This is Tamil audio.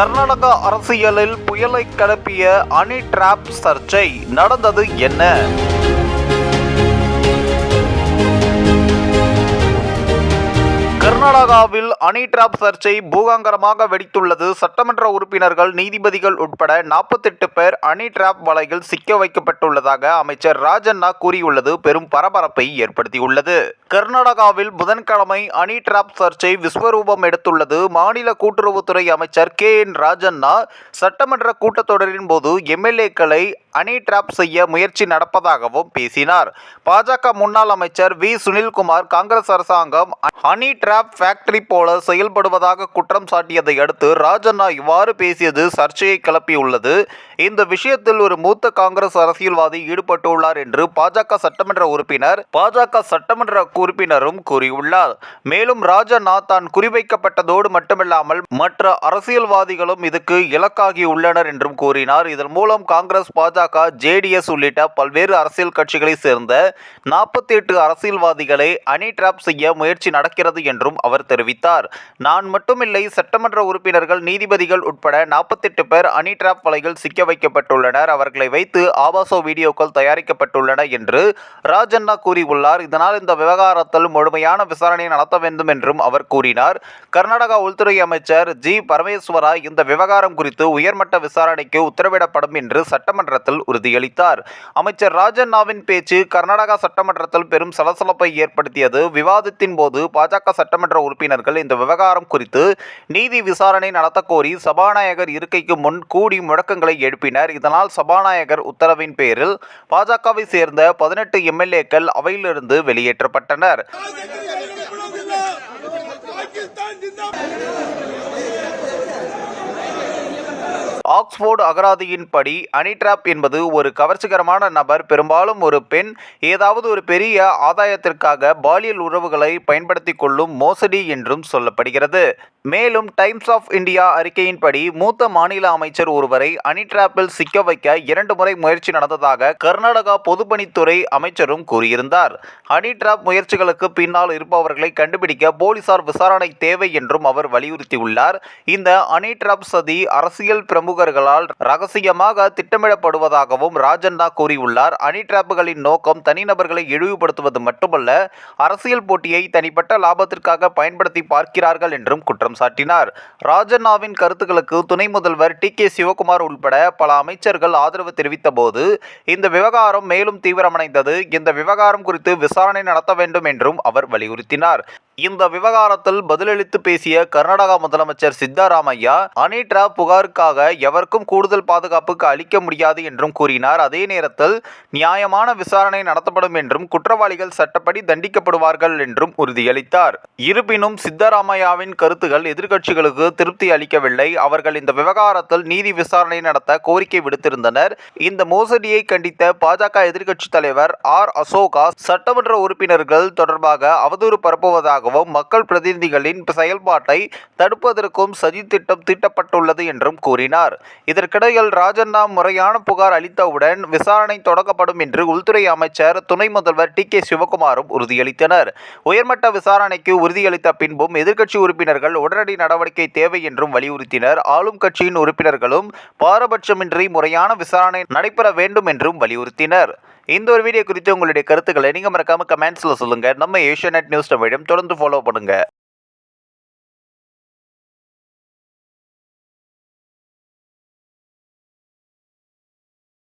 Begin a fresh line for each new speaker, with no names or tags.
கர்நாடக அரசியலில் புயலை கிளப்பிய அணி டிராப் சர்ச்சை நடந்தது என்ன? கர்நாடகாவில் அணி டிராப் சர்ச்சை பூகாங்கரமாக வெடித்துள்ளது. சட்டமன்ற உறுப்பினர்கள் நீதிபதிகள் உட்பட நாற்பத்தெட்டு பேர் அணி டிராப் வலையில் சிக்க வைக்கப்பட்டுள்ளதாக அமைச்சர் ராஜண்ணா கூறியுள்ளது. பெரும் பரபரப்பை ஏற்படுத்தியுள்ளது. கர்நாடகாவில் புதன்கிழமை அணி டிராப் சர்ச்சை விஸ்வரூபம் எடுத்துள்ளது. மாநில கூட்டுறவுத்துறை அமைச்சர் கே என் ராஜண்ணா சட்டமன்ற கூட்டத்தொடரின் போது எம்எல்ஏக்களை அணி டிராப் செய்ய முயற்சி நடப்பதாகவும் பேசினார். பாஜக முன்னாள் அமைச்சர் வி. சுனில்குமார் காங்கிரஸ் அரசாங்கம் ஹனி டிராப் ஃபேக்டரி போல செயல்படுவதாக குற்றம் சாட்டியதை அடுத்து ராஜண்ணா இவ்வாறு பேசியது சர்ச்சையை கிளப்பியுள்ளது. இந்த விஷயத்தில் ஒரு மூத்த காங்கிரஸ் அரசியல்வாதி ஈடுபட்டுள்ளார் என்று பாஜக சட்டமன்ற உறுப்பினர் பாஜக சட்டமன்ற உறுப்பினரும் கூறியுள்ளார். மேலும் ராஜண்ணா தான் குறிவைக்கப்பட்டதோடு மட்டுமில்லாமல் மற்ற அரசியல்வாதிகளும் இதுக்கு இலக்காகியுள்ளனர் என்றும் கூறினார். இதன் மூலம் காங்கிரஸ் பாஜக ஜேடிஎஸ் உள்ளிட்ட பல்வேறு அரசியல் கட்சிகளை சேர்ந்த நாற்பத்தி எட்டு அரசியல்வாதிகளை அணி டிராப் செய்ய முயற்சி நடக்கிறது என்றும் அவர் தெரிவித்தார். நான் மட்டுமில்லை சட்டமன்ற உறுப்பினர்கள் நீதிபதிகள் உட்பட நாற்பத்தெட்டு பேர் அணி டிராப் வலையில் சிக்க வைக்கப்பட்டுள்ளனர். அவர்களை வைத்து ஆபாச வீடியோக்கள் தயாரிக்கப்பட்டுள்ளன என்று ராஜண்ணா கூறியுள்ளார். இதனால் இந்த விவகாரத்தில் முழுமையான விசாரணை நடத்த வேண்டும் என்றும் அவர் கூறினார். கர்நாடகா உள்துறை அமைச்சர் ஜி. பரமேஸ்வரா இந்த விவகாரம் குறித்து உயர்மட்ட விசாரணைக்கு உத்தரவிடப்படும் என்று சட்டமன்றத்தில் உறுதியளித்தார். அமைச்சர் ராஜண்ணாவின் பேச்சு கர்நாடகா சட்டமன்றத்தில் பெரும் சலசலப்பை ஏற்படுத்தியது. விவாதத்தின் போது பாஜக சட்டமன்ற உறுப்பினர்கள் இந்த விவகாரம் குறித்து நீதி விசாரணை நடத்தக்கோரி சபாநாயகர் இருக்கைக்கு முன் கூடி முழக்கங்களை எழுப்பினர். இதனால் சபாநாயகர் உத்தரவின் பேரில் பாஜகவை சேர்ந்த பதினெட்டு எம்எல்ஏக்கள் அவையிலிருந்து வெளியேற்றப்பட்டனர். ஆக்ஸ்போர்டு அகராதியின்படி அனிட்ராப் என்பது ஒரு கவர்ச்சிகரமான நபர் பெரும்பாலும் ஒரு பெண் ஏதாவது ஒரு பெரிய ஆதாயத்திற்காக பாலியல் உறவுகளை பயன்படுத்தி கொள்ளும் மோசடி என்றும் சொல்லப்படுகிறது. மேலும் டைம்ஸ் ஆஃப் இந்தியா அறிக்கையின்படி மூத்த மாநில அமைச்சர் ஒருவரை அனிட்ராப்பில் சிக்க வைக்க இரண்டு முறை முயற்சி நடந்ததாக கர்நாடகா பொதுப்பணித்துறை அமைச்சரும் கூறியிருந்தார். அனிட்ராப் முயற்சிகளுக்கு பின்னால் இருப்பவர்களை கண்டுபிடிக்க போலீசார் விசாரணை தேவை என்றும் அவர் வலியுறுத்தியுள்ளார். இந்த அனிட்ராப் சதி அரசியல் பிரமுகர்களால் ரகசியமாக திட்டமிடப்படுவதாகவும் ராஜண்ணா கூறியுள்ளார். அணி டிராப்புகளின் நோக்கம் தனிநபர்களை இழிவுபடுத்துவது மட்டுமல்ல அரசியல் போட்டியை தனிப்பட்ட லாபத்திற்காக பயன்படுத்தி பார்க்கிறார்கள் என்றும் குற்றம் சாட்டினார். ராஜண்ணாவின் கருத்துக்களுக்கு துணை முதல்வர் டி. கே. சிவகுமார் உள்பட பல அமைச்சர்கள் ஆதரவு தெரிவித்த போது இந்த விவகாரம் மேலும் தீவிரமடைந்தது. இந்த விவகாரம் குறித்து விசாரணை நடத்த வேண்டும் என்றும் அவர் வலியுறுத்தினார். இந்த விவகாரத்தில் பதிலளித்து பேசிய கர்நாடகா முதலமைச்சர் சித்தாராமையா அனிட்ரா புகாருக்காக எவருக்கும் கூடுதல் பாதுகாப்புக்கு அளிக்க முடியாது என்றும் கூறினார். அதே நேரத்தில் நியாயமான விசாரணை நடத்தப்படும் என்றும் குற்றவாளிகள் சட்டப்படி தண்டிக்கப்படுவார்கள் என்றும் உறுதியளித்தார். இருப்பினும் சித்தராமையாவின் கருத்துகள் எதிர்க்கட்சிகளுக்கு திருப்தி அளிக்கவில்லை. அவர்கள் இந்த விவகாரத்தில் நீதி விசாரணை நடத்த கோரிக்கை விடுத்திருந்தனர். இந்த மோசடியை கண்டித்த பாஜக எதிர்க்கட்சித் தலைவர் ஆர். அசோகா சட்டமன்ற உறுப்பினர்கள் தொடர்பாக அவதூறு பரப்புவதாகவும் மக்கள் பிரதிநிதிகளின் செயல்பாட்டை தடுப்பதற்கும் சதி திட்டம் தீட்டப்பட்டுள்ளது என்றும் கூறினார். இதற்கிடையில் ராஜண்ணா முறையான புகார் அளித்தவுடன் விசாரணை தொடங்கப்படும் என்று உள்துறை அமைச்சர் துணை முதல்வர் டி கே சிவகுமாரும் உறுதியளித்தனர். உயர்மட்ட விசாரணைக்கு உறுதியளித்த பின்பும் எதிர்க்கட்சி உறுப்பினர்கள் உடனடி நடவடிக்கை தேவை என்றும் வலியுறுத்தினர். ஆளும் கட்சியின் உறுப்பினர்களும் பாரபட்சமின்றி முறையான விசாரணை நடைபெற வேண்டும் என்றும் வலியுறுத்தினர். இந்த ஒரு வீடியோ குறித்து உங்களுடைய கருத்துக்களை நீங்கள் மறக்காமல் கமெண்ட்ஸில் சொல்லுங்கள் நம்ம ஏஷியா நியூஸ் தமிழையும் தொடர்ந்து ஃபாலோ பண்ணுங்கள்